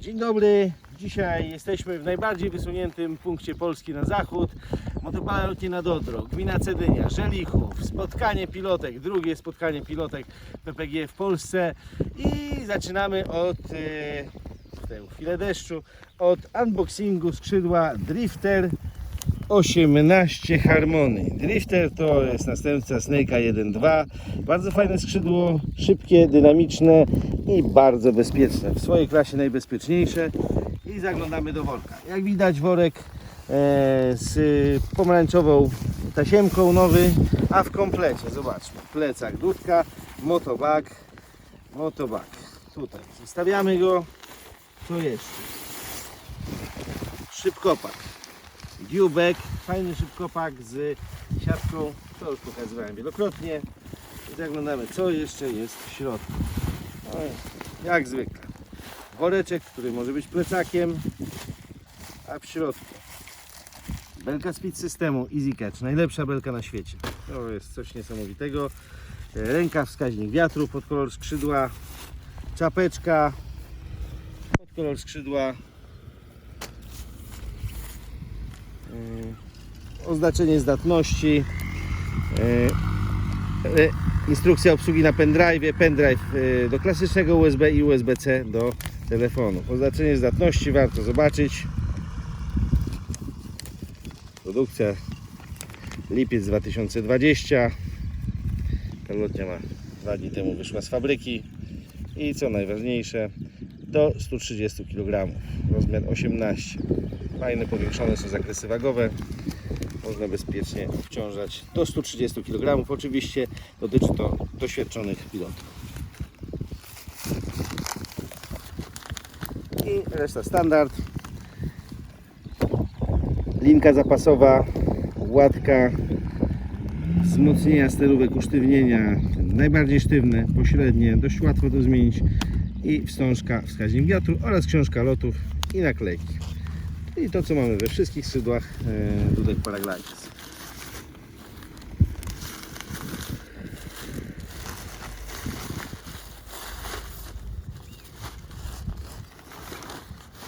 Dzień dobry. Dzisiaj jesteśmy w najbardziej wysuniętym punkcie Polski na zachód. Motopala lotnie nad Odrą, gmina Cedynia, Żelichów, spotkanie pilotek, drugie spotkanie pilotek PPG w Polsce i zaczynamy od, e, w tę chwilę deszczu, od unboxingu skrzydła Drifter 18 Harmony. Drifter to jest następca Snake'a 1.2. Bardzo fajne skrzydło, szybkie, dynamiczne i bardzo bezpieczne. W swojej klasie najbezpieczniejsze. I zaglądamy do worka. Jak widać worek e, z pomarańczową tasiemką nowy, a w komplecie, zobaczmy, plecak, dudka, motobag, motobag. Tutaj zostawiamy go. Co jeszcze? Szybkopak. Dziubek, fajny szybkopak z siatką, to już pokazywałem wielokrotnie. Zaglądamy, co jeszcze jest w środku. No, jak zwykle. Woreczek, który może być plecakiem, a w środku belka speed systemu Easy Catch, najlepsza belka na świecie. To jest coś niesamowitego. E, Ręka, wskaźnik wiatru pod kolor skrzydła, czapeczka pod kolor skrzydła, E, oznaczenie zdatności, e, e, instrukcja obsługi na pendrive, pendrive e, do klasycznego USB i USB-C do telefonu. Oznaczenie zdatności warto zobaczyć. Produkcja lipiec 2020. Ta lotnia ma dwa dni temu wyszła z fabryki i co najważniejsze do 130 kg, rozmiar 18. Fajne, powiększone są zakresy wagowe. Można bezpiecznie obciążać do 130 kg. Oczywiście dotyczy to doświadczonych pilotów. I reszta standard. Linka zapasowa, łatka, wzmocnienia sterówek, usztywnienia, najbardziej sztywne, pośrednie, dość łatwo to zmienić i wstążka, wskaźnik wiatru oraz książka lotów i naklejki. I to co mamy we wszystkich skrzydłach e, Dudek Paragliders.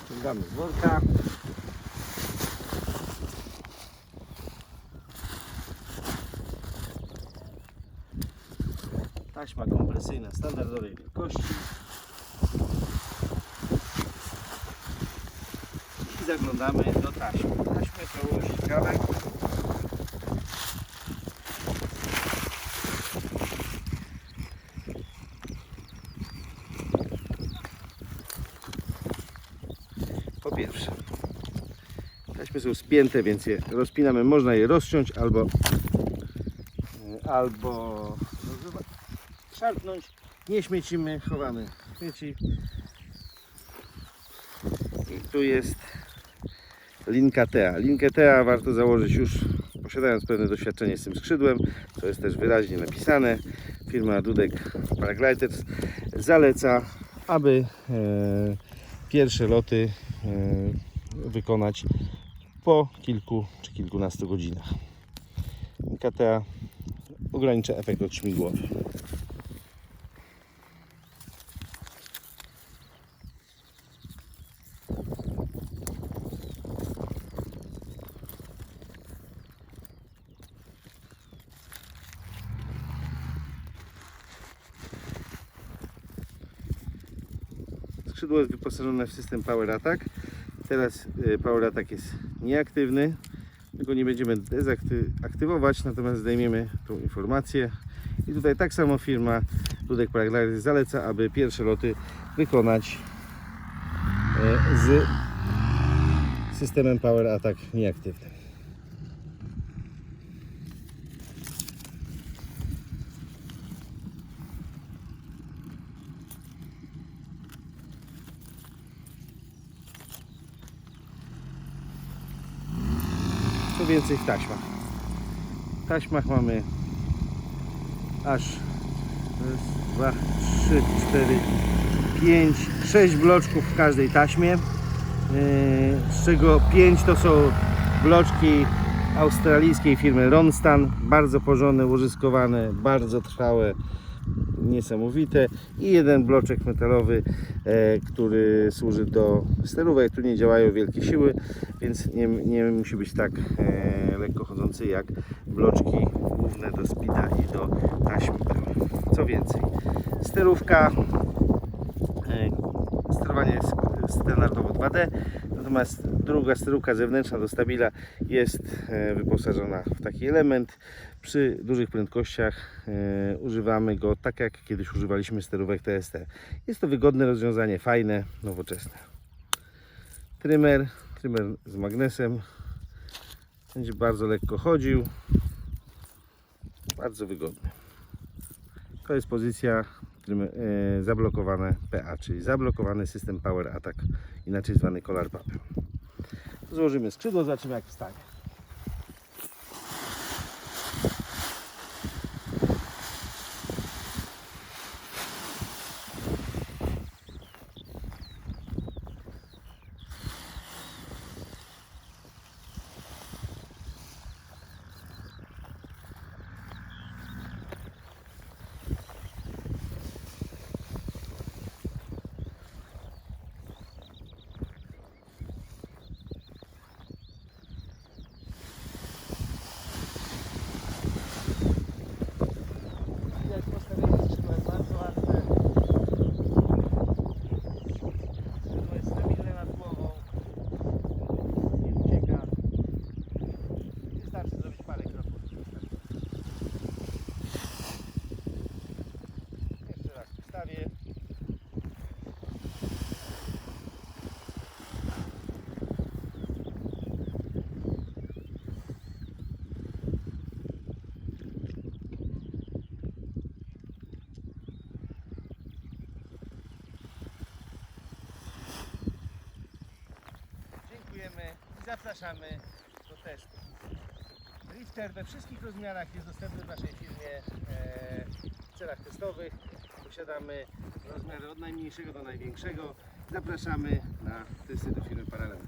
Ściągamy z worka. Taśma kompresyjna standardowej wielkości. Zaglądamy do taśmy. Kawę. Po pierwsze, taśmy są spięte, więc je rozpinamy. Można je rozciąć albo albo szarpnąć. Nie śmiecimy, chowamy śmieci. I tu jest linka TEA. Linkę TEA warto założyć już posiadając pewne doświadczenie z tym skrzydłem, co jest też wyraźnie napisane. Firma Dudek Paragliders zaleca, aby e, pierwsze loty e, wykonać po kilku czy kilkunastu godzinach. TEA ogranicza efekt odśmigłowy. Skrzydło jest wyposażone w system Power Attack. Teraz y, Power Attack jest nieaktywny. My go nie będziemy dezaktywować, natomiast zdejmiemy tą informację. I tutaj tak samo firma Dudek Paragliders zaleca, aby pierwsze loty wykonać e, z systemem Power Attack nieaktywnym. Co więcej w taśmach. W taśmach mamy aż raz, dwa, trzy, cztery, pięć, sześć bloczków w każdej taśmie. Yy, Z czego pięć to są bloczki australijskiej firmy Ronstan. Bardzo porządne, użyskowane, bardzo trwałe. Niesamowite i jeden bloczek metalowy, e, który służy do sterówek. Tu nie działają wielkie siły, więc nie, nie musi być tak e, lekko chodzący jak bloczki główne do speeda i do taśmy. Co więcej, sterówka sterowanie jest standardowo 2D, natomiast druga sterówka zewnętrzna do stabila jest e, wyposażona w taki element. Przy dużych prędkościach e, używamy go tak jak kiedyś używaliśmy sterówek TST. Jest to wygodne rozwiązanie, fajne, nowoczesne. Trymer, trymer z magnesem. Będzie bardzo lekko chodził. Bardzo wygodny. To jest pozycja trymer, e, zablokowane PA, czyli zablokowany system Power Attack, inaczej zwany Collar Pump. Złożymy skrzydło, zobaczymy jak wstanie. Widać postawienie skrzydła jest bardzo łatwe. Skrzydło jest stabilne nad głową. Nie ucieka. Wystarczy zrobić parę kroków. Jeszcze raz wstawię. Dziękujemy i zapraszamy do testu. Drifter we wszystkich rozmiarach jest dostępny w naszej firmie e, w celach testowych. Posiadamy rozmiary od najmniejszego do największego. Zapraszamy na testy do firmy Paralel.